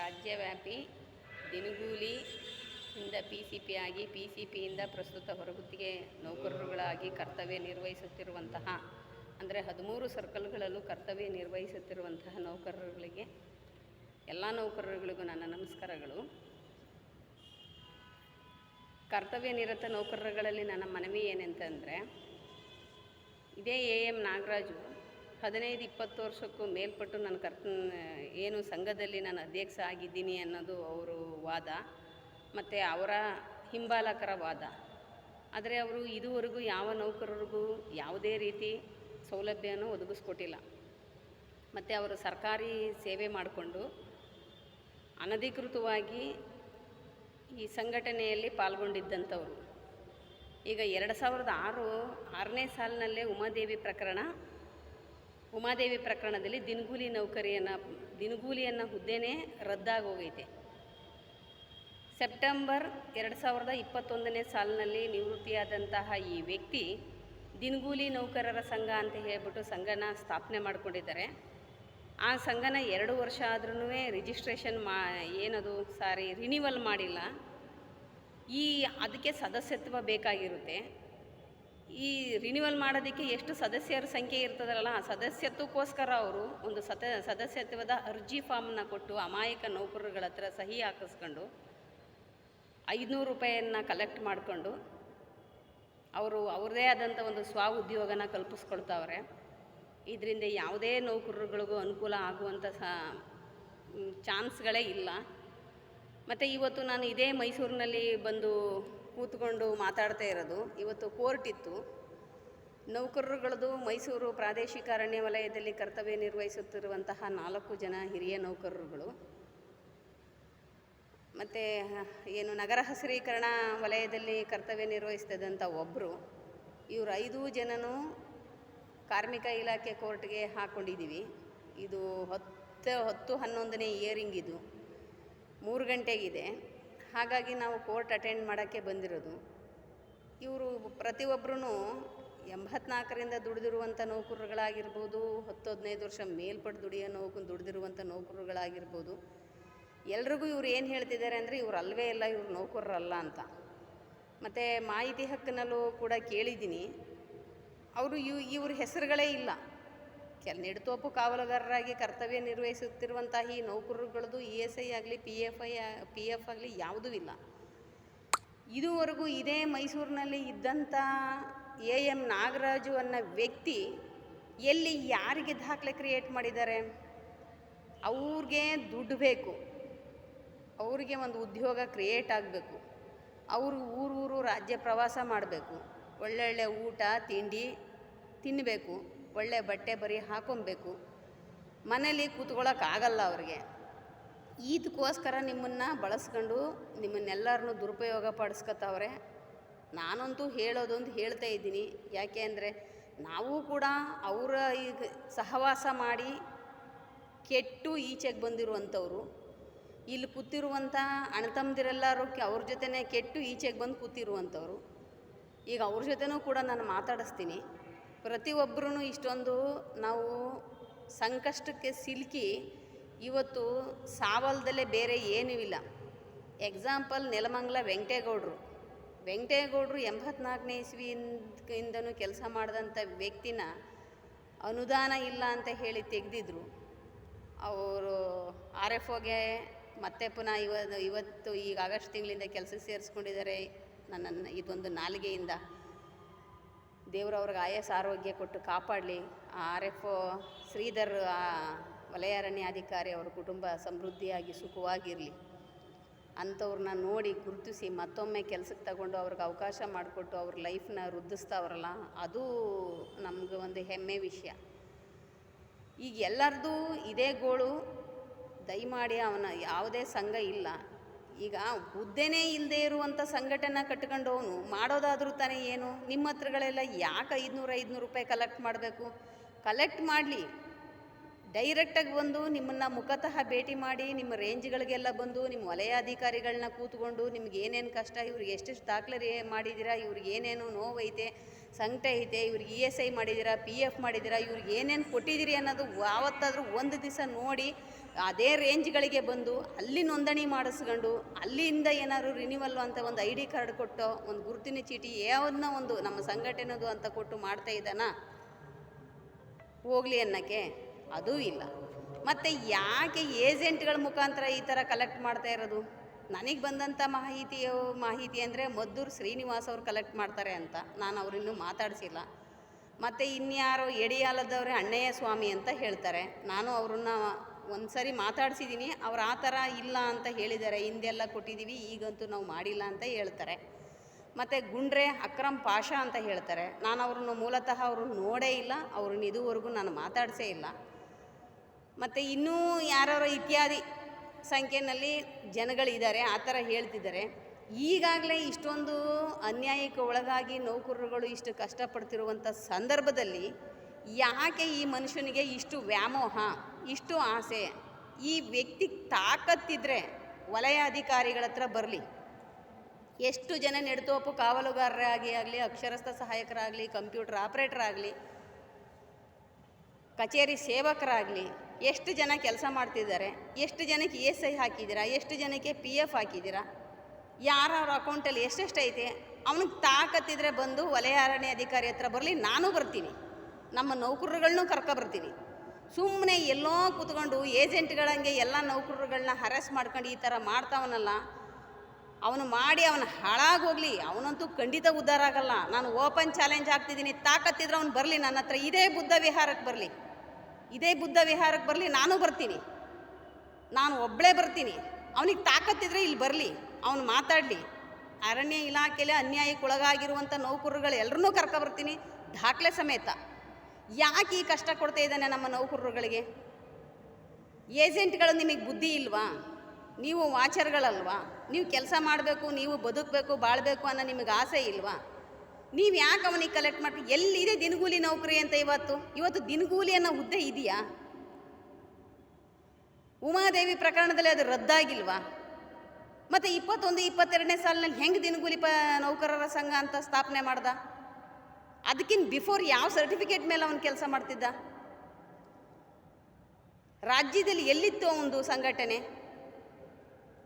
ರಾಜ್ಯವ್ಯಾಪಿ ದಿನಗೂಲಿ ಇಂದ ಪಿ ಸಿ ಪಿ ಆಗಿ ಪಿ ಸಿ ಪಿಯಿಂದ ಪ್ರಸ್ತುತ ಹೊರಗುತ್ತಿಗೆ ನೌಕರರುಗಳಾಗಿ ಕರ್ತವ್ಯ ನಿರ್ವಹಿಸುತ್ತಿರುವಂತಹ, ಅಂದರೆ ಹದಿಮೂರು ಸರ್ಕಲ್ಗಳಲ್ಲೂ ಕರ್ತವ್ಯ ನಿರ್ವಹಿಸುತ್ತಿರುವಂತಹ ನೌಕರರುಗಳಿಗೆ, ಎಲ್ಲ ನೌಕರರುಗಳಿಗೂ ನನ್ನ ನಮಸ್ಕಾರಗಳು. ಕರ್ತವ್ಯ ನಿರತ ನೌಕರರುಗಳಲ್ಲಿ ನನ್ನ ಮನವಿ ಏನಂತಂದರೆ, ಇದೇ ಎ ಎಂ ನಾಗರಾಜು ಹದಿನೈದು, ಇಪ್ಪತ್ತು ವರ್ಷಕ್ಕೂ ಮೇಲ್ಪಟ್ಟು ನಾನು ಕರ್ತ ಏನು ಸಂಘದಲ್ಲಿ ನಾನು ಅಧ್ಯಕ್ಷ ಆಗಿದ್ದೀನಿ ಅನ್ನೋದು ಅವರು ವಾದ, ಮತ್ತು ಅವರ ಹಿಂಬಾಲಕರ ವಾದ. ಆದರೆ ಅವರು ಇದುವರೆಗೂ ಯಾವ ನೌಕರರಿಗೂ ಯಾವುದೇ ರೀತಿ ಸೌಲಭ್ಯನೂ ಒದಗಿಸ್ಕೊಟ್ಟಿಲ್ಲ. ಮತ್ತು ಅವರು ಸರ್ಕಾರಿ ಸೇವೆ ಮಾಡಿಕೊಂಡು ಅನಧಿಕೃತವಾಗಿ ಈ ಸಂಘಟನೆಯಲ್ಲಿ ಪಾಲ್ಗೊಂಡಿದ್ದಂಥವ್ರು. ಈಗ ಎರಡು ಸಾವಿರದ ಆರು, ಆರನೇ ಸಾಲಿನಲ್ಲೇ ಉಮಾದೇವಿ ಪ್ರಕರಣ ಉಮಾದೇವಿ ಪ್ರಕರಣದಲ್ಲಿ ದಿನಗೂಲಿ ನೌಕರಿಯನ್ನು, ದಿನಗೂಲಿಯನ್ನು ಹುದ್ದೆನೇ ರದ್ದಾಗೋಗೈತೆ. ಸೆಪ್ಟೆಂಬರ್ ಎರಡು ಸಾವಿರದ ಇಪ್ಪತ್ತೊಂದನೇ ಸಾಲಿನಲ್ಲಿ ನಿವೃತ್ತಿಯಾದಂತಹ ಈ ವ್ಯಕ್ತಿ ದಿನಗೂಲಿ ನೌಕರರ ಸಂಘ ಅಂತ ಹೇಳ್ಬಿಟ್ಟು ಸಂಘನ ಸ್ಥಾಪನೆ ಮಾಡಿಕೊಂಡಿದ್ದಾರೆ. ಆ ಸಂಘನ ಎರಡು ವರ್ಷ ಆದ್ರೂ ರಿಜಿಸ್ಟ್ರೇಷನ್ ಮಾ, ಏನದು ಸಾರಿ ರಿನಿವಲ್ ಮಾಡಿಲ್ಲ. ಈ, ಅದಕ್ಕೆ ಸದಸ್ಯತ್ವ ಬೇಕಾಗಿರುತ್ತೆ. ಈ ರಿನಿವಲ್ ಮಾಡೋದಕ್ಕೆ ಎಷ್ಟು ಸದಸ್ಯರ ಸಂಖ್ಯೆ ಇರ್ತದಲ್ಲ, ಆ ಸದಸ್ಯತ್ವಕ್ಕೋಸ್ಕರ ಅವರು ಒಂದು ಸತ, ಸದಸ್ಯತ್ವದ ಅರ್ಜಿ ಫಾರ್ಮ್ನ ಕೊಟ್ಟು ಅಮಾಯಕ ನೌಕರರುಗಳ ಹತ್ರ ಸಹಿ ಹಾಕಿಸ್ಕೊಂಡು ಐದುನೂರು ರೂಪಾಯಿಯನ್ನು ಕಲೆಕ್ಟ್ ಮಾಡಿಕೊಂಡು ಅವರು ಅವ್ರದ್ದೇ ಆದಂಥ ಒಂದು ಸ್ವ ಉದ್ಯೋಗನ ಕಲ್ಪಿಸ್ಕೊಳ್ತಾವ್ರೆ. ಇದರಿಂದ ಯಾವುದೇ ನೌಕರರುಗಳಿಗೂ ಅನುಕೂಲ ಆಗುವಂಥ ಸ ಚಾನ್ಸ್ಗಳೇ ಇಲ್ಲ. ಮತ್ತು ಇವತ್ತು ನಾನು ಇದೇ ಮೈಸೂರಿನಲ್ಲಿ ಬಂದು ಕೂತ್ಕೊಂಡು ಮಾತಾಡ್ತಾ ಇರೋದು. ಇವತ್ತು ಕೋರ್ಟ್ ಇತ್ತು. ನೌಕರರುಗಳದು ಮೈಸೂರು ಪ್ರಾದೇಶಿಕ ಅರಣ್ಯ ವಲಯದಲ್ಲಿ ಕರ್ತವ್ಯ ನಿರ್ವಹಿಸುತ್ತಿರುವಂತಹ ನಾಲ್ಕು ಜನ ಹಿರಿಯ ನೌಕರರುಗಳು. ಮತ್ತು, ಏನು ನಗರ ಹಸಿರೀಕರಣ ವಲಯದಲ್ಲಿ ಕರ್ತವ್ಯ ನಿರ್ವಹಿಸ್ತಿದ್ದಂಥ ಒಬ್ಬರು ಇವರು ಐದು ಜನನೂ ಕಾರ್ಮಿಕ ಇಲಾಖೆ ಕೋರ್ಟ್ಗೆ ಹಾಕ್ಕೊಂಡಿದ್ದೀವಿ ಇದು ಹತ್ತು ಹತ್ತು ಹನ್ನೊಂದನೇ ಇಯರಿಂಗ್ ಇದು. ಮೂರು ಗಂಟೆಗಿದೆ. ಹಾಗಾಗಿ ನಾವು ಕೋರ್ಟ್ ಅಟೆಂಡ್ ಮಾಡೋಕ್ಕೆ ಬಂದಿರೋದು. ಇವರು ಪ್ರತಿಯೊಬ್ಬರೂ ಎಂಬತ್ನಾಲ್ಕರಿಂದ ದುಡಿದಿರುವಂಥ ನೌಕರರುಗಳಾಗಿರ್ಬೋದು ಹತ್ತು ಹದಿನೈದು ವರ್ಷ ಮೇಲ್ಪಟ್ಟು ದುಡಿಯೋ ನೌಕ ದುಡಿದಿರುವಂಥ ನೌಕರರುಗಳಾಗಿರ್ಬೋದು. ಎಲ್ರಿಗೂ ಇವ್ರು ಏನು ಹೇಳ್ತಿದ್ದಾರೆ ಅಂದರೆ ಇವ್ರು ಅಲ್ವೇ ಇಲ್ಲ, ಇವ್ರು ನೌಕರರಲ್ಲ ಅಂತ. ಮತ್ತು ಮಾಹಿತಿ ಹಕ್ಕಿನಲ್ಲೂ ಕೂಡ ಕೇಳಿದ್ದೀನಿ. ಅವರು ಇವ್, ಇವ್ರ ಹೆಸರುಗಳೇ ಇಲ್ಲ. ಕೆಲ ನಿಡುತೋಪು ಕಾವಲುಗಾರರಾಗಿ ಕರ್ತವ್ಯ ನಿರ್ವಹಿಸುತ್ತಿರುವಂತಹ ಈ ನೌಕರರುಗಳದ್ದು ಇ ಎಸ್ ಐ ಆಗಲಿ, P F I P F ಆಗಲಿ ಯಾವುದೂ ಇಲ್ಲ. ಇದುವರೆಗೂ ಇದೇ ಮೈಸೂರಿನಲ್ಲಿ ಇದ್ದಂಥ ಎ ಎಂ ನಾಗರಾಜು ಅನ್ನೋ ವ್ಯಕ್ತಿ ಎಲ್ಲಿ ಯಾರಿಗೆ ದಾಖಲೆ ಕ್ರಿಯೇಟ್ ಮಾಡಿದ್ದಾರೆ? ಅವ್ರಿಗೆ ದುಡ್ಡು ಬೇಕು. ಅವ್ರಿಗೆ ಒಂದು ಉದ್ಯೋಗ ಕ್ರಿಯೇಟ್ ಆಗಬೇಕು. ಅವರು ಊರೂರು ರಾಜ್ಯ ಪ್ರವಾಸ ಮಾಡಬೇಕು. ಒಳ್ಳೊಳ್ಳೆ ಊಟ, ತಿಂಡಿ ತಿನ್ನಬೇಕು ಒಳ್ಳೆ ಬಟ್ಟೆ ಬರಿ ಹಾಕೊಬೇಕು ಮನೇಲಿ ಕೂತ್ಕೊಳ್ಳೋಕ್ಕಾಗಲ್ಲ ಅವ್ರಿಗೆ. ಇದಕ್ಕೋಸ್ಕರ ನಿಮ್ಮನ್ನು ಬಳಸ್ಕೊಂಡು ನಿಮ್ಮನ್ನೆಲ್ಲರನ್ನೂ ದುರುಪಯೋಗ ಪಡಿಸ್ಕೊತಾವ್ರೆ ನಾನಂತೂ ಹೇಳೋದೊಂದು ಹೇಳ್ತಾ ಇದ್ದೀನಿ. ಯಾಕೆ ಅಂದರೆ ನಾವು ಕೂಡ ಅವರ ಈಗ ಸಹವಾಸ ಮಾಡಿ ಕೆಟ್ಟು ಈಚೆಗೆ ಬಂದಿರುವಂಥವ್ರು. ಇಲ್ಲಿ ಕೂತಿರುವಂಥ ಅಣ್ಣತಮ್ಮದಿರೆಲ್ಲರೂ ಅವ್ರ ಜೊತೆನೇ ಕೆಟ್ಟು ಈಚೆಗೆ ಬಂದು ಕೂತಿರುವಂಥವ್ರು. ಈಗ ಅವ್ರ ಜೊತೆನೂ ಕೂಡ ನಾನು ಮಾತಾಡಿಸ್ತೀನಿ. ಪ್ರತಿಯೊಬ್ಬರೂ ಇಷ್ಟೊಂದು ನಾವು ಸಂಕಷ್ಟಕ್ಕೆ ಸಿಲುಕಿ ಇವತ್ತು ಸಾವಲ್ದಲ್ಲೇ ಬೇರೆ ಏನೂ ಇಲ್ಲ. ಎಕ್ಸಾಂಪಲ್ ನೆಲಮಂಗಲ ವೆಂಕಟೇಗೌಡರು. ವೆಂಕಟೇಗೌಡರು ಎಂಬತ್ನಾಲ್ಕನೇ ಇಸ್ವಿಯಿಂದನೂ ಕೆಲಸ ಮಾಡಿದಂಥ ವ್ಯಕ್ತಿನ ಅನುದಾನ ಇಲ್ಲ ಅಂತ ಹೇಳಿ ತೆಗೆದಿದ್ರು. ಅವರು ಆರ್ ಎಫ್ ಒಗೆ ಮತ್ತೆ ಪುನಃ ಇವ ಇವತ್ತು ಈಗ ಆಗಸ್ಟ್ ತಿಂಗಳಿಂದ ಕೆಲಸ ಸೇರಿಸ್ಕೊಂಡಿದ್ದಾರೆ. ನನ್ನ, ಇದೊಂದು ನಾಲಿಗೆಯಿಂದ. ದೇವರವ್ರಿಗೆ ಆಯಸ್ ಆರೋಗ್ಯ ಕೊಟ್ಟು ಕಾಪಾಡಲಿ. ಆರ್ ಎಫ್ ಶ್ರೀಧರ್, ಆ ವಲಯ ಅರಣ್ಯಾಧಿಕಾರಿ ಅವ್ರ ಕುಟುಂಬ ಸಮೃದ್ಧಿಯಾಗಿ ಸುಖವಾಗಿರಲಿ. ಅಂಥವ್ರನ್ನ ನೋಡಿ ಗುರುತಿಸಿ ಮತ್ತೊಮ್ಮೆ ಕೆಲಸಕ್ಕೆ ತಗೊಂಡು ಅವ್ರಿಗೆ ಅವಕಾಶ ಮಾಡಿಕೊಟ್ಟು ಅವ್ರ ಲೈಫ್ನ ವೃದ್ಧಿಸ್ತಾವ್ರಲ್ಲ ಅದು ನಮ್ಗೆ ಒಂದು ಹೆಮ್ಮೆ ವಿಷಯ. ಈಗ ಎಲ್ಲರದು ಇದೇ ಗೋಳು. ದಯಮಾಡಿ ಅವನ ಯಾವುದೇ ಸಂಘ ಇಲ್ಲ. ಈಗ ಹುದ್ದೆನೇ ಇಲ್ಲದೆ ಇರುವಂಥ ಸಂಘಟನೆ ಕಟ್ಕೊಂಡವನು ಮಾಡೋದಾದರೂ ತಾನೇ ಏನು? ನಿಮ್ಮ ಹತ್ರಗಳೆಲ್ಲ ಯಾಕೆ ಐದುನೂರು ಐದುನೂರು ರೂಪಾಯಿ ಕಲೆಕ್ಟ್ ಮಾಡಬೇಕು? ಕಲೆಕ್ಟ್ ಮಾಡಲಿ. ಡೈರೆಕ್ಟಾಗಿ ಬಂದು ನಿಮ್ಮನ್ನು ಮುಖತಃ ಭೇಟಿ ಮಾಡಿ, ನಿಮ್ಮ ರೇಂಜ್ಗಳಿಗೆಲ್ಲ ಬಂದು, ನಿಮ್ಮ ವಲಯಾಧಿಕಾರಿಗಳನ್ನ ಕೂತ್ಕೊಂಡು ನಿಮ್ಗೆ ಏನೇನು ಕಷ್ಟ, ಇವ್ರಿಗೆ ಎಷ್ಟೆಷ್ಟು ದಾಖಲೆ ಮಾಡಿದ್ದೀರಾ ಇವ್ರಿಗೆ ಏನೇನು ನೋವೈತೆ, ಸಂಕಟ ಐತೆ, ಇವ್ರಿಗೆ ಇ ಎಸ್ ಐ ಮಾಡಿದ್ದೀರಾ ಪಿ ಎಫ್ ಮಾಡಿದ್ದೀರಾ ಇವ್ರಿಗೆ ಏನೇನು ಕೊಟ್ಟಿದ್ದೀರಿ ಅನ್ನೋದು ಯಾವತ್ತಾದರೂ ಒಂದು ದಿವಸ ನೋಡಿ ಅದೇ ರೇಂಜ್ಗಳಿಗೆ ಬಂದು ಅಲ್ಲಿ ನೋಂದಣಿ ಮಾಡಿಸ್ಕೊಂಡು ಅಲ್ಲಿಂದ ಏನಾದ್ರು ರಿನಿವಲ್ ಅಂತ ಒಂದು ಐ ಡಿ ಕಾರ್ಡ್ ಕೊಟ್ಟು ಒಂದು ಗುರುತಿನ ಚೀಟಿ ಯಾವ್ದನ್ನ ಒಂದು ನಮ್ಮ ಸಂಘಟನೆದು ಅಂತ ಕೊಟ್ಟು ಮಾಡ್ತಾ ಇದ್ದಾನ? ಹೋಗ್ಲಿ ಅನ್ನೋಕ್ಕೆ ಅದೂ ಇಲ್ಲ. ಮತ್ತು ಯಾಕೆ ಏಜೆಂಟ್ಗಳ ಮುಖಾಂತರ ಈ ಥರ ಕಲೆಕ್ಟ್ ಮಾಡ್ತಾ ಇರೋದು? ನನಗೆ ಬಂದಂಥ ಮಾಹಿತಿಯು, ಮಾಹಿತಿ ಅಂದರೆ ಮದ್ದೂರು ಶ್ರೀನಿವಾಸ್ ಅವ್ರು ಕಲೆಕ್ಟ್ ಮಾಡ್ತಾರೆ ಅಂತ. ನಾನು ಅವರಿನ್ನೂ ಮಾತಾಡಿಸಿಲ್ಲ. ಮತ್ತು ಇನ್ಯಾರೋ ಎಡಿಯಾಲದವ್ರೆ ಅಣ್ಣಯ್ಯ ಸ್ವಾಮಿ ಅಂತ ಹೇಳ್ತಾರೆ. ನಾನು ಅವ್ರನ್ನ ಒಂದು ಸರಿ ಮಾತಾಡ್ಸಿದ್ದೀನಿ ಅವ್ರು ಆ ಥರ ಇಲ್ಲ ಅಂತ ಹೇಳಿದ್ದಾರೆ, ಹಿಂದೆಲ್ಲ ಕೊಟ್ಟಿದ್ದೀವಿ ಈಗಂತೂ ನಾವು ಮಾಡಿಲ್ಲ ಅಂತ ಹೇಳ್ತಾರೆ. ಮತ್ತು ಗುಂಡ್ರೆ ಅಕ್ರಮ್ ಪಾಷಾ ಅಂತ ಹೇಳ್ತಾರೆ. ನಾನು ಅವ್ರನ್ನ ಮೂಲತಃ ಅವರು ನೋಡೇ ಇಲ್ಲ ಅವ್ರನ್ನ ಇದುವರೆಗೂ ನಾನು ಮಾತಾಡಿಸೇ ಇಲ್ಲ. ಮತ್ತು ಇನ್ನೂ ಯಾರ್ಯಾರೋ ಇತ್ಯಾದಿ ಸಂಖ್ಯೆಯಲ್ಲಿ ಜನಗಳಿದ್ದಾರೆ, ಆ ಥರ ಹೇಳ್ತಿದ್ದಾರೆ. ಈಗಾಗಲೇ ಇಷ್ಟೊಂದು ಅನ್ಯಾಯಕ್ಕೆ ಒಳಗಾಗಿ ನೌಕರರುಗಳು ಇಷ್ಟು ಕಷ್ಟಪಡ್ತಿರುವಂಥ ಸಂದರ್ಭದಲ್ಲಿ ಯಾಕೆ ಈ ಮನುಷ್ಯನಿಗೆ ಇಷ್ಟು ವ್ಯಾಮೋಹ? ಇಷ್ಟು ಆಸೆ. ಈ ವ್ಯಕ್ತಿ ತಾಕತ್ತಿದ್ರೆ ವಲಯ ಅಧಿಕಾರಿಗಳ ಹತ್ರ ಬರಲಿ. ಎಷ್ಟು ಜನ ನೆಡ್ತೋಪು ಕಾವಲುಗಾರರಾಗಿ ಆಗಲಿ, ಅಕ್ಷರಸ್ಥ ಸಹಾಯಕರಾಗಲಿ, ಕಂಪ್ಯೂಟರ್ ಆಪ್ರೇಟರ್ ಆಗಲಿ, ಕಚೇರಿ ಸೇವಕರಾಗಲಿ, ಎಷ್ಟು ಜನ ಕೆಲಸ ಮಾಡ್ತಿದ್ದಾರೆ, ಎಷ್ಟು ಜನಕ್ಕೆ ಇ ಎಸ್ ಐ ಹಾಕಿದ್ದೀರಾ, ಎಷ್ಟು ಜನಕ್ಕೆ ಪಿ ಎಫ್ ಹಾಕಿದ್ದೀರಾ ಯಾರವ್ರ ಅಕೌಂಟಲ್ಲಿ ಎಷ್ಟೆಷ್ಟು ಐತೆ, ಅವನಿಗೆ ತಾಕತ್ತಿದ್ರೆ ಬಂದು ವಲಯ ಅರಣ್ಯ ಅಧಿಕಾರಿ ಹತ್ರ ಬರಲಿ, ನಾನು ಬರ್ತೀನಿ. ನಮ್ಮ ನೌಕರರುಗಳನ್ನೂ ಕರ್ಕೊ ಬರ್ತೀನಿ ಸುಮ್ಮನೆ ಎಲ್ಲೋ ಕೂತ್ಕೊಂಡು ಏಜೆಂಟ್ಗಳಂಗೆ ಎಲ್ಲ ನೌಕರರುಗಳನ್ನ ಹರಾಸ್ ಮಾಡ್ಕೊಂಡು ಈ ಥರ ಮಾಡ್ತಾವನಲ್ಲ, ಅವನು ಮಾಡಿ ಅವನು ಹಾಳಾಗೋಗ್ಲಿ ಅವನಂತೂ ಖಂಡಿತ ಉದ್ಧಾರ ಆಗಲ್ಲ. ನಾನು ಓಪನ್ ಚಾಲೆಂಜ್ ಆಗ್ತಿದ್ದೀನಿ ತಾಕತ್ತಿದ್ರೆ ಅವ್ನು ಬರಲಿ, ನನ್ನ ಹತ್ರ ಇದೇ ಬುದ್ಧ ವಿಹಾರಕ್ಕೆ ಬರಲಿ. ಇದೇ ಬುದ್ಧ ವಿಹಾರಕ್ಕೆ ಬರಲಿ, ನಾನು ಬರ್ತೀನಿ. ನಾನು ಒಬ್ಬಳೇ ಬರ್ತೀನಿ. ಅವನಿಗೆ ತಾಕತ್ತಿದ್ರೆ ಇಲ್ಲಿ ಬರಲಿ, ಅವನು ಮಾತಾಡಲಿ. ಅರಣ್ಯ ಇಲಾಖೆಯಲ್ಲಿ ಅನ್ಯಾಯಕ್ಕೆ ಒಳಗಾಗಿರುವಂಥ ನೌಕರರುಗಳು ಎಲ್ಲರನ್ನೂ ಕರ್ಕೊಬರ್ತೀನಿ, ದಾಖಲೆ ಸಮೇತ. ಯಾಕೆ ಈ ಕಷ್ಟ ಕೊಡ್ತಾ ಇದ್ದಾನೆ ನಮ್ಮ ನೌಕರರುಗಳಿಗೆ? ಏಜೆಂಟ್ಗಳು ನಿಮಗೆ ಬುದ್ಧಿ ಇಲ್ವಾ? ನೀವು ವಾಚರ್ಗಳಲ್ವಾ? ನೀವು ಕೆಲಸ ಮಾಡಬೇಕು, ನೀವು ಬದುಕಬೇಕು, ಬಾಳಬೇಕು ಅನ್ನೋ ನಿಮಗೆ ಆಸೆ ಇಲ್ವಾ? ನೀವು ಯಾಕೆ ಅವನಿಗೆ ಕಲೆಕ್ಟ್ ಮಾಡಿ ಎಲ್ಲಿದೆ ದಿನಗೂಲಿ ನೌಕರಿ ಅಂತ ಇವತ್ತು? ಇವತ್ತು ದಿನಗೂಲಿ ಅನ್ನೋ ಹುದ್ದೆ ಇದೆಯಾ? ಉಮಾದೇವಿ ಪ್ರಕರಣದಲ್ಲಿ ಅದು ರದ್ದಾಗಿಲ್ವಾ? ಮತ್ತು ಇಪ್ಪತ್ತೊಂದು, ಇಪ್ಪತ್ತೆರಡನೇ ಸಾಲಿನಲ್ಲಿ ಹೆಂಗೆ ದಿನಗೂಲಿ ಪ ನೌಕರರ ಸಂಘ ಅಂತ ಸ್ಥಾಪನೆ ಮಾಡ್ದ? ಅದಕ್ಕಿಂತ ಬಿಫೋರ್ ಯಾವ ಸರ್ಟಿಫಿಕೇಟ್ ಮೇಲೆ ಅವನು ಕೆಲಸ ಮಾಡ್ತಿದ್ದ? ರಾಜ್ಯದಲ್ಲಿ ಎಲ್ಲಿತ್ತು ಒಂದು ಸಂಘಟನೆ?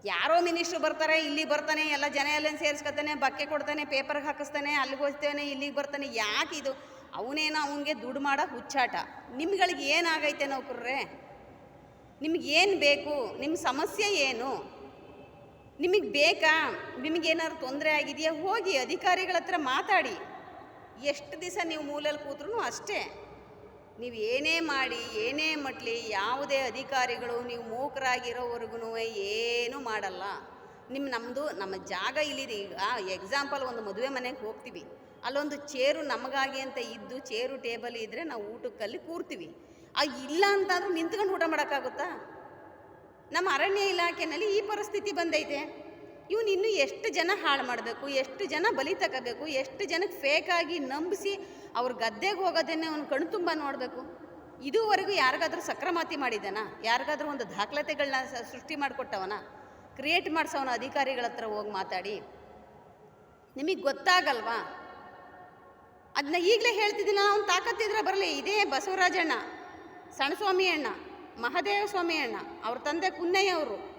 ಯಾರೋ ಮಿನಿಸ್ಟ್ರು ಬರ್ತಾರೆ ಇಲ್ಲಿ ಬರ್ತಾನೆ, ಎಲ್ಲ ಜನ ಎಲ್ಲ ಸೇರಿಸ್ಕೊತಾನೆ, ಬಕ್ಕೆ ಕೊಡ್ತಾನೆ ಪೇಪರ್ಗೆ ಹಾಕಿಸ್ತಾನೆ, ಅಲ್ಲಿಗೆ ಹೋಗ್ತಾನೆ, ಇಲ್ಲಿಗೆ ಬರ್ತಾನೆ, ಯಾಕೆ ಇದು? ಅವನೇನೋ ಅವನಿಗೆ ದುಡ್ಡು ಮಾಡೋ ಹುಚ್ಚಾಟ. ನಿಮ್ಗಳಿಗೆ ಏನಾಗೈತೆ ನೌಕರ್ರೆ? ನಿಮ್ಗೆ ಏನು ಬೇಕು? ನಿಮ್ಮ ಸಮಸ್ಯೆ ಏನು? ನಿಮಗೆ ಬೇಕಾ? ನಿಮಗೇನಾದ್ರು ತೊಂದರೆ ಆಗಿದೆಯಾ? ಹೋಗಿ ಅಧಿಕಾರಿಗಳ ಹತ್ರ ಮಾತಾಡಿ. ಎಷ್ಟು ದಿವಸ ನೀವು ಮೂಲಲ್ಲಿ ಕೂತ್ರೂ ಅಷ್ಟೇ. ನೀವು ಏನೇ ಮಾಡಿ, ಏನೇ ಮಟ್ಲಿ ಯಾವುದೇ ಅಧಿಕಾರಿಗಳು ನೀವು ಮೂಕರಾಗಿರೋವರೆಗೂ ಏನೂ ಮಾಡಲ್ಲ. ನಿಮ್ಮ ನಮ್ಮದು ನಮ್ಮ ಜಾಗ ಇಲ್ಲಿದೆ. ಈಗ ಎಕ್ಸಾಂಪಲ್ ಒಂದು ಮದುವೆ ಮನೆಗೆ ಹೋಗ್ತೀವಿ. ಅಲ್ಲೊಂದು ಚೇರು ನಮಗಾಗಿ ಅಂತ ಇದ್ದು ಚೇರು ಟೇಬಲ್ ಇದ್ದರೆ ನಾವು ಊಟಕ್ಕಲ್ಲಿ ಕೂರ್ತೀವಿ. ಆ ಇಲ್ಲ ಅಂತಂದ್ರೆ ನಿಂತ್ಕೊಂಡು ಊಟ ಮಾಡೋಕ್ಕಾಗುತ್ತಾ? ನಮ್ಮ ಅರಣ್ಯ ಇಲಾಖೆಯಲ್ಲಿ ಈ ಪರಿಸ್ಥಿತಿ ಬಂದೈತೆ. ಇವನು ಇನ್ನೂ ಎಷ್ಟು ಜನ ಹಾಳು ಮಾಡಬೇಕು, ಎಷ್ಟು ಜನ ಬಲಿ ತಗೋಬೇಕು, ಎಷ್ಟು ಜನಕ್ಕೆ ಫೇಕಾಗಿ ನಂಬಿಸಿ ಅವ್ರ ಗದ್ದೆಗೆ ಹೋಗೋದನ್ನೇ ಅವ್ನು ಕಣ್ಣು ತುಂಬ ನೋಡಬೇಕು. ಇದುವರೆಗೂ ಯಾರಿಗಾದ್ರೂ ಸಕ್ರಮಾತಿ ಮಾಡಿದ್ದಾನ? ಯಾರಿಗಾದ್ರೂ ಒಂದು ದಾಖಲಾತಿಗಳನ್ನ ಸೃಷ್ಟಿ ಮಾಡಿಕೊಟ್ಟವನ? ಕ್ರಿಯೇಟ್ ಮಾಡಿಸೋನ ಅಧಿಕಾರಿಗಳ ಹತ್ರ ಹೋಗಿ ಮಾತಾಡಿ. ನಿಮಗೆ ಗೊತ್ತಾಗಲ್ವಾ? ಅದನ್ನ ಈಗಲೇ ಹೇಳ್ತಿದ್ದೀನಿ ಅವ್ನು ತಾಕತ್ತಿದ್ರೆ ಬರಲಿ. ಇದೇ ಬಸವರಾಜಣ್ಣ ಸಣ್ಣಸ್ವಾಮಿ ಅಣ್ಣ ಮಹದೇವ ಸ್ವಾಮಿ ಅಣ್ಣ ಅವ್ರ ತಂದೆ ಕುನ್ನಯ್ಯ ಅವರು.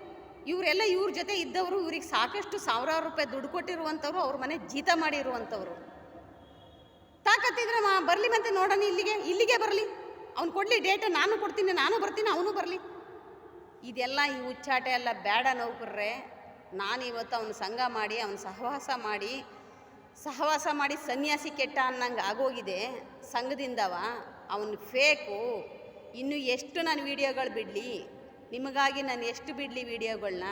ಇವರೆಲ್ಲ ಇವ್ರ ಜೊತೆ ಇದ್ದವರು, ಇವ್ರಿಗೆ ಸಾಕಷ್ಟು ಸಾವಿರಾರು ರೂಪಾಯಿ ದುಡ್ಡು ಕೊಟ್ಟಿರುವಂಥವ್ರು, ಅವ್ರ ಮನೆ ಜೀತ ಮಾಡಿರುವಂಥವ್ರು. ತಾಕತ್ತಿದ್ರೆ ಮಾ, ಬರಲಿ ಮತ್ತೆ ನೋಡೋಣ ಇಲ್ಲಿಗೆ ಇಲ್ಲಿಗೆ ಬರಲಿ. ಅವ್ನು ಕೊಡಲಿ ಡೇಟ, ನಾನು ಕೊಡ್ತೀನಿ, ನಾನು ಬರ್ತೀನಿ, ಅವನು ಬರಲಿ. ಇದೆಲ್ಲ ಈ ಹುಚ್ಚಾಟ ಎಲ್ಲ ಬೇಡ ನೌಕರ್ರೆ. ನಾನು ಇವತ್ತು ಅವನ ಸಂಘ ಮಾಡಿ, ಅವನ ಸಹವಾಸ ಮಾಡಿ ಸಹವಾಸ ಮಾಡಿ ಸನ್ಯಾಸಿ ಕೆಟ್ಟ ಅನ್ನಂಗೆ ಆಗೋಗಿದೆ. ಸಂಘದಿಂದವ, ಅವನು ಫೇಕು. ಇನ್ನು ಎಷ್ಟು ನಾನು ವಿಡಿಯೋಗಳು ಬಿಡಲಿ? ನಿಮಗಾಗಿ ನಾನು ಎಷ್ಟು ಬಿಡಲಿ ವಿಡಿಯೋಗಳನ್ನ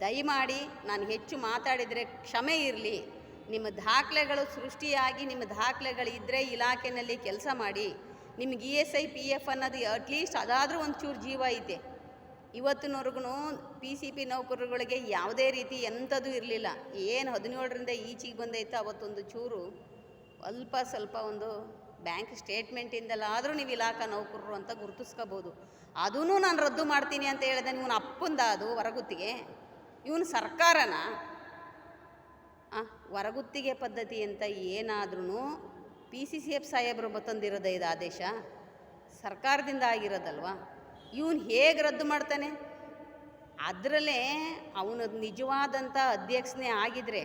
ದಯಮಾಡಿ ನಾನು ಹೆಚ್ಚು ಮಾತಾಡಿದರೆ ಕ್ಷಮೆ ಇರಲಿ. ನಿಮ್ಮ ದಾಖಲೆಗಳು ಸೃಷ್ಟಿಯಾಗಿ ನಿಮ್ಮ ದಾಖಲೆಗಳು ಇದ್ದರೆ ಇಲಾಖೆಯಲ್ಲಿ ಕೆಲಸ ಮಾಡಿ. ನಿಮ್ಗೆ E S I, P F ಅನ್ನೋದು ಅಟ್ಲೀಸ್ಟ್ ಅದಾದರೂ ಒಂಚೂರು ಜೀವ ಐತೆ. ಇವತ್ತಿನವರೆಗೂ ಪಿ ಸಿ ಪಿ ನೌಕರರುಗಳಿಗೆ ಯಾವುದೇ ರೀತಿ ಎಂಥದ್ದು ಇರಲಿಲ್ಲ. ಏನು ಹದಿನೇಳರಿಂದ ಈಚೆಗೆ ಬಂದೈತೆ ಅವತ್ತೊಂದು ಚೂರು ಅಲ್ಪ ಸ್ವಲ್ಪ ಒಂದು ಬ್ಯಾಂಕ್ ಸ್ಟೇಟ್ಮೆಂಟಿಂದಲಾದರೂ ನೀವು ಇಲಾಖಾ ನೌಕರರು ಅಂತ ಗುರುತಿಸ್ಕೋಬೋದು. ಅದೂ ನಾನು ರದ್ದು ಮಾಡ್ತೀನಿ ಅಂತ ಹೇಳಿದೆ ಇವನು ಅಪ್ಪಂದ ಅದು ಹೊರಗುತ್ತಿಗೆ ಇವನು ಸರ್ಕಾರನ. ಹೊರಗುತ್ತಿಗೆ ಪದ್ಧತಿ ಅಂತ ಏನಾದ್ರೂ ಪಿ ಸಿ ಸಿ ಎಫ್ ಸಾಹೇಬರು ತಂದಿರೋದ ಇದು ಆದೇಶ. ಸರ್ಕಾರದಿಂದ ಆಗಿರೋದಲ್ವಾ? ಇವನು ಹೇಗೆ ರದ್ದು ಮಾಡ್ತಾನೆ? ಅದರಲ್ಲೇ ಅವನು ನಿಜವಾದಂಥ ಅಧ್ಯಕ್ಷನೇ ಆಗಿದ್ರೆ,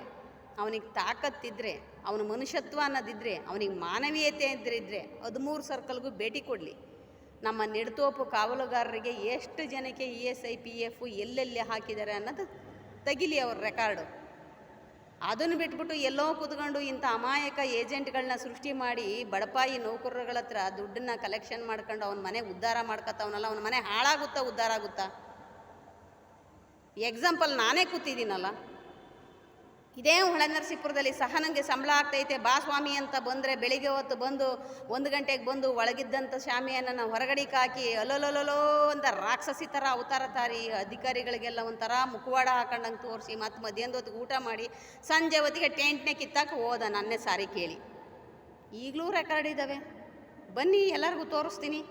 ಅವನಿಗೆ ತಾಕತ್ತಿದ್ರೆ, ಅವನ ಮನುಷ್ಯತ್ವ ಅನ್ನೋದಿದ್ದರೆ ಅವನಿಗೆ ಮಾನವೀಯತೆ ಇದ್ದರೆ ಹದಿಮೂರು ಸರ್ಕಲ್ಗೂ ಭೇಟಿ ಕೊಡಲಿ. ನಮ್ಮ ನೆಡ್ತೋಪು ಕಾವಲುಗಾರರಿಗೆ ಎಷ್ಟು ಜನಕ್ಕೆ E S I, P F ಎಲ್ಲೆಲ್ಲಿ ಹಾಕಿದ್ದಾರೆ ಅನ್ನೋದು ತಗಿಲಿ ಅವ್ರ ರೆಕಾರ್ಡು ಅದನ್ನು ಬಿಟ್ಬಿಟ್ಟು ಎಲ್ಲೋ ಕುತ್ಕೊಂಡು ಇಂಥ ಅಮಾಯಕ ಏಜೆಂಟ್ಗಳನ್ನ ಸೃಷ್ಟಿ ಮಾಡಿ ಬಡಪಾಯಿ ನೌಕರರುಗಳ ಹತ್ರ ದುಡ್ಡನ್ನ ಕಲೆಕ್ಷನ್ ಮಾಡ್ಕೊಂಡು ಅವನ ಮನೆ ಉದ್ಧಾರ ಮಾಡ್ಕೊತಾವನಲ್ಲ, ಅವನ ಮನೆ ಹಾಳಾಗುತ್ತಾ ಉದ್ಧಾರ ಆಗುತ್ತಾ? ಎಕ್ಸಾಂಪಲ್ ನಾನೇ ಕೂತಿದ್ದೀನಲ್ಲ. ಇದೇ ಹೊಳೆನರಸೀಪುರದಲ್ಲಿ ಸಹ ನನಗೆ ಸಂಬಳ ಆಗ್ತೈತೆ. ಬಾ ಸ್ವಾಮಿ ಅಂತ ಬಂದರೆ ಬೆಳಿಗ್ಗೆ ಹೊತ್ತು ಬಂದು ಒಂದು ಗಂಟೆಗೆ ಬಂದು ಒಳಗಿದ್ದಂಥ ಶಾಮಿಯನ್ನು ಹೊರಗಡೆಗೆ ಹಾಕಿ ಅಲೋಲೋಲೋ ಅಂತ ರಾಕ್ಷಸಿ ಥರ ಅವತಾರ ತಾರಿ ಅಧಿಕಾರಿಗಳಿಗೆಲ್ಲ ಒಂಥರ ಮುಖವಾಡ ಹಾಕೊಂಡಂಗೆ ತೋರಿಸಿ ಮತ್ತು ಮಧ್ಯಾಹ್ನದ ಹೊತ್ತಿಗೆ ಊಟ ಮಾಡಿ ಸಂಜೆ ಹೊತ್ತಿಗೆ ಟೆಂಟ್ನೇ ಕಿತ್ತಾಕ ಹೋದ ನನ್ನೇ ಸಾರಿ ಕೇಳಿ. ಈಗಲೂ ರೆಕಾರ್ಡ್ ಇದ್ದಾವೆ. ಬನ್ನಿ ಎಲ್ಲರಿಗೂ ತೋರಿಸ್ತೀನಿ.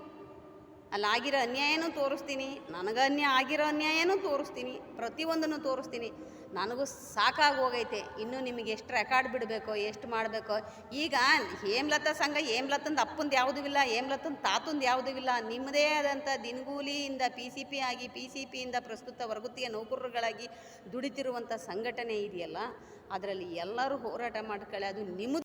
ಅಲ್ಲಿ ಆಗಿರೋ ಅನ್ಯಾಯನೂ ತೋರಿಸ್ತೀನಿ, ನನಗೆ ಅನ್ಯಾಯ ಆಗಿರೋ ಅನ್ಯಾಯನೂ ತೋರಿಸ್ತೀನಿ, ಪ್ರತಿಯೊಂದನ್ನು ತೋರಿಸ್ತೀನಿ. ನನಗೂ ಸಾಕಾಗಿ ಹೋಗೈತೆ ಇನ್ನೂ ನಿಮಗೆ ಎಷ್ಟು ರೆಕಾರ್ಡ್ ಬಿಡಬೇಕೋ, ಎಷ್ಟು ಮಾಡಬೇಕೋ. ಈಗ ಹೇಮ್ಲತಾ ಸಂಘ, ಹೇಮ್ಲತಂದು ಅಪ್ಪಂದು ಯಾವುದೂ ಇಲ್ಲ, ಹೇಮ್ಲತಂದು ತಾತಂದು ಯಾವುದೂ ಇಲ್ಲ. ನಿಮ್ಮದೇ ಆದಂಥ ದಿನಗೂಲಿಯಿಂದ ಪಿ ಸಿ ಪಿ ಆಗಿ ಪಿ ಸಿ ಪಿಯಿಂದ ಪ್ರಸ್ತುತ ವರ್ಗುತ್ತಿಯ ನೌಕರರುಗಳಾಗಿ ದುಡಿತಿರುವಂಥ ಸಂಘಟನೆ ಇದೆಯಲ್ಲ, ಅದರಲ್ಲಿ ಎಲ್ಲರೂ ಹೋರಾಟ ಮಾಡ್ಕೊಳ್ಳಿ. ಅದು ನಿಮ್ಮದು